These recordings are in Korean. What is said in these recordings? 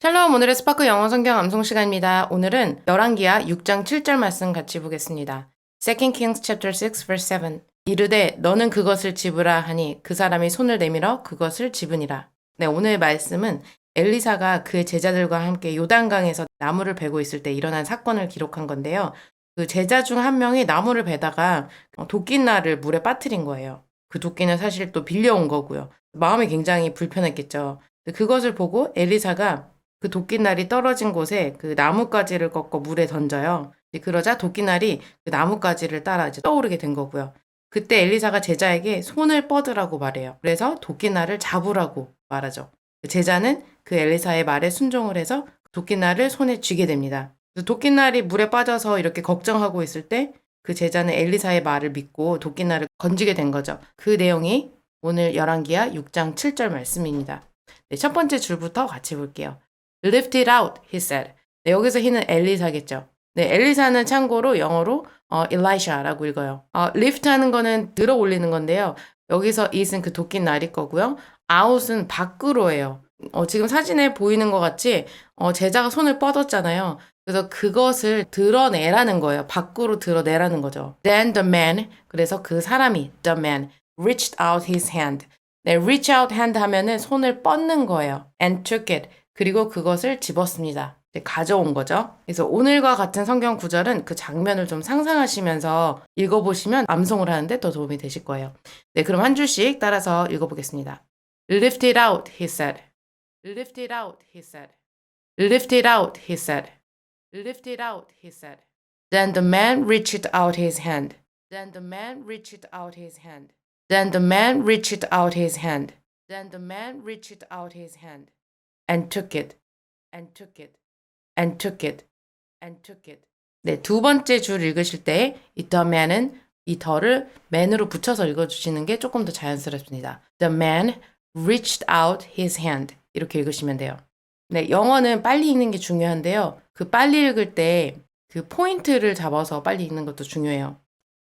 샬롬 오늘의 스파크 영어 성경 암송 시간입니다. 오늘은 열왕기하 6장 7절 말씀 같이 보겠습니다. 2 Kings chapter 6 verse 7 이르되 너는 그것을 집으라 하니 그 사람이 손을 내밀어 그것을 집으니라. 네, 오늘 말씀은 엘리사가 그의 제자들과 함께 요단강에서 나무를 베고 있을 때 일어난 사건을 기록한 건데요. 그 제자 중 한 명이 나무를 베다가 도끼날을 물에 빠뜨린 거예요. 그 도끼는 사실 또 빌려온 거고요. 마음이 굉장히 불편했겠죠. 그것을 보고 엘리사가 그 도끼날이 떨어진 곳에 그 나뭇가지를 꺾어 물에 던져요. 그러자 도끼날이 그 나뭇가지를 따라 이제 떠오르게 된 거고요. 그때 엘리사가 제자에게 손을 뻗으라고 말해요. 그래서 도끼날을 잡으라고 말하죠. 제자는 그 엘리사의 말에 순종을 해서 도끼날을 손에 쥐게 됩니다. 도끼날이 물에 빠져서 이렇게 걱정하고 있을 때 그 제자는 엘리사의 말을 믿고 도끼날을 건지게 된 거죠. 그 내용이 오늘 열왕기하 6장 7절 말씀입니다. 네, 첫 번째 줄부터 같이 볼게요. Lift it out, he said. 네, 여기서 히는 엘리사겠죠. 네, 엘리사는 참고로 영어로 어, Elisha라고 읽어요. 어, lift 하는 거는 들어 올리는 건데요. 여기서 it은 그 도끼 날이 거고요. out은 밖으로예요. 어, 지금 사진에 보이는 것 같이 어, 제자가 손을 뻗었잖아요. 그래서 그것을 드러내라는 거예요. 밖으로 드러내라는 거죠. Then the man, 그래서 그 사람이, the man, reached out his hand. 네, reach out hand 하면은 손을 뻗는 거예요. And took it. 그리고 그것을 집었습니다. 가져온 거죠. 그래서 오늘과 같은 성경 구절은 그 장면을 좀 상상하시면서 읽어보시면 암송을 하는데 더 도움이 되실 거예요. 네, 그럼 한 줄씩 따라서 읽어보겠습니다. Lift it out, he said. Lift it out, he said. Lift it out, he said. Lift it out, he said. Then the man reached out his hand. Then the man reached out his hand. Then the man reached out his hand. Then the man reached out his hand. And took it, and took it, and took it, and took it. 네, 두 번째 줄 읽으실 때이 man은 이 더를 man으로 붙여서 읽어주시는 게 조금 더 자연스럽습니다. The man reached out his hand 이렇게 읽으시면 돼요. 네, 영어는 빨리 읽는 게 중요한데요. 그 빨리 읽을 때 그 포인트를 잡아서 빨리 읽는 것도 중요해요.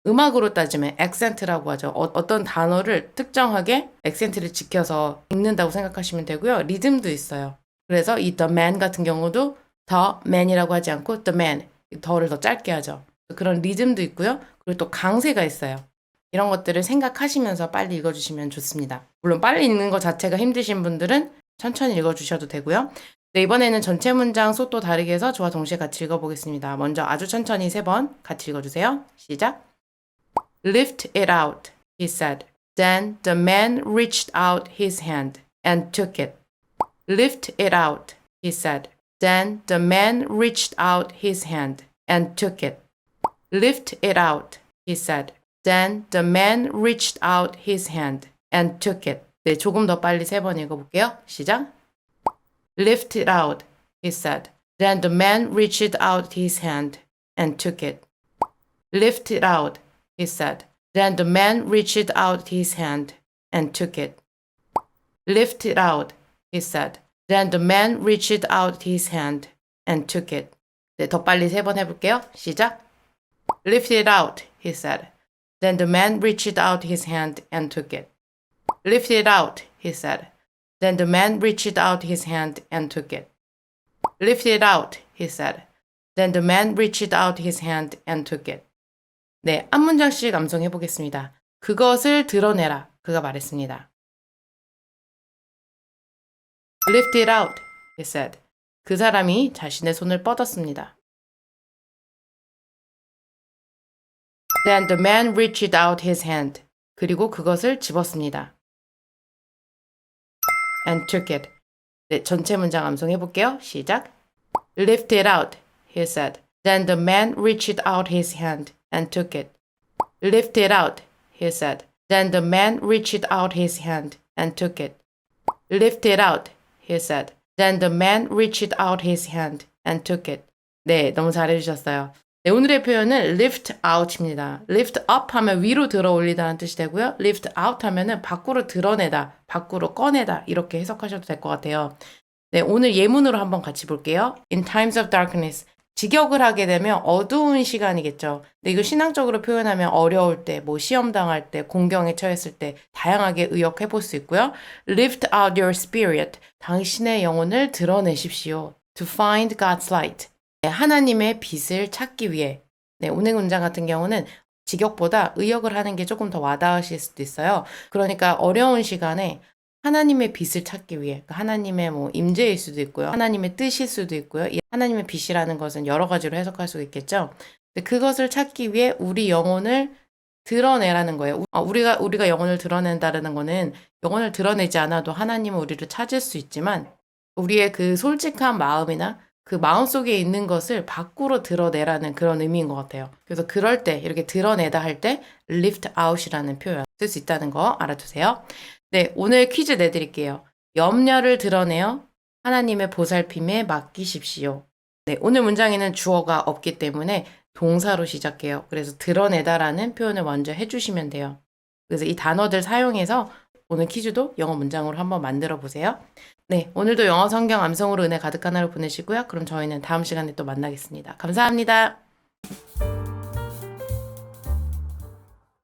음악으로 따지면 액센트라고 하죠. 어, 떤 단어를 특정하게 액센트를 지켜서 읽는다고 생각하시면 되고요. 리듬도 있어요. 그래서 이 the man 같은 경우도 the man이라고 하지 않고 the man, 더를 더 짧게 하죠. 그런 리듬도 있고요. 그리고 또 강세가 있어요. 이런 것들을 생각하시면서 빨리 읽어주시면 좋습니다. 물론 빨리 읽는 것 자체가 힘드신 분들은 천천히 읽어주셔도 되고요. 네, 이번에는 전체 문장 속도 다르게 해서 저와 동시에 같이 읽어보겠습니다. 먼저 아주 천천히 세 번 같이 읽어주세요. 시작! Lift it out, he said. Then the man reached out his hand and took it. Lift it out, he said. Then the man reached out his hand and took it. Lift it out, he said. Then the man reached out his hand and took it. 네, 조금 더 빨리 세 번 읽어볼게요. 시작. Lift it out, he said. Then the man reached out his hand and took it. Lift it out, he said. Then the man reached out his hand and took it. Lift it out, he said. Then the man reached out his hand and took it. 네, 더 빨리 세 번 해볼게요. 시작. Lift it out, he said. Then the man reached out his hand and took it. Lift it out, he said. Then the man reached out his hand and took it. Lift it out, he said. Then the man reached out his hand and took it. 네, 한 문장씩 암송해 보겠습니다. 그것을 드러내라. 그가 말했습니다. Lift it out, he said. 그 사람이 자신의 손을 뻗었습니다. Then the man reached out his hand. 그리고 그것을 집었습니다. And took it. 네, 전체 문장 암송해 볼게요. 시작. Lift it out, he said. Then the man reached out his hand and took it. Lift it out, he said. Then the man reached out his hand and took it. Lift it out, he said. Then the man reached out his hand and took it. 네, 너무 잘해주셨어요. 네, 오늘의 표현은 lift out입니다. lift up 하면 위로 들어 올리다는 뜻이 되고요. lift out 하면은 밖으로 드러내다, 밖으로 꺼내다 이렇게 해석하셔도 될 것 같아요. 네, 오늘 예문으로 한번 같이 볼게요. In times of darkness, 직역을 하게 되면 어두운 시간이겠죠. 근데 이거 신앙적으로 표현하면 어려울 때, 뭐 시험 당할 때, 공경에 처했을 때 다양하게 의역해 볼 수 있고요. Lift out your spirit. 당신의 영혼을 드러내십시오. To find God's light. 네, 하나님의 빛을 찾기 위해. 네, 오늘 문장 같은 경우는 직역보다 의역을 하는 게 조금 더 와닿으실 수도 있어요. 그러니까 어려운 시간에 하나님의 빛을 찾기 위해 그러니까 하나님의 뭐 임재일 수도 있고요. 하나님의 뜻일 수도 있고요. 이 하나님의 빛이라는 것은 여러 가지로 해석할 수 있겠죠. 근데 그것을 찾기 위해 우리 영혼을 드러내라는 거예요. 아, 우리가 우리가 영혼을 드러낸다는 거는 영혼을 드러내지 않아도 하나님은 우리를 찾을 수 있지만 우리의 그 솔직한 마음이나 그 마음속에 있는 것을 밖으로 드러내라는 그런 의미인 것 같아요. 그래서 그럴 때 이렇게 드러내다 할 때 lift out이라는 표현 쓸 수 있다는 거 알아두세요. 네, 오늘 퀴즈 내드릴게요. 염려를 드러내어 하나님의 보살핌에 맡기십시오. 네, 오늘 문장에는 주어가 없기 때문에 동사로 시작해요. 그래서 드러내다라는 표현을 먼저 해주시면 돼요. 그래서 이 단어들 사용해서 오늘 퀴즈도 영어 문장으로 한번 만들어 보세요. 네, 오늘도 영어 성경 암송으로 은혜 가득한 하루 보내시고요. 그럼 저희는 다음 시간에 또 만나겠습니다. 감사합니다.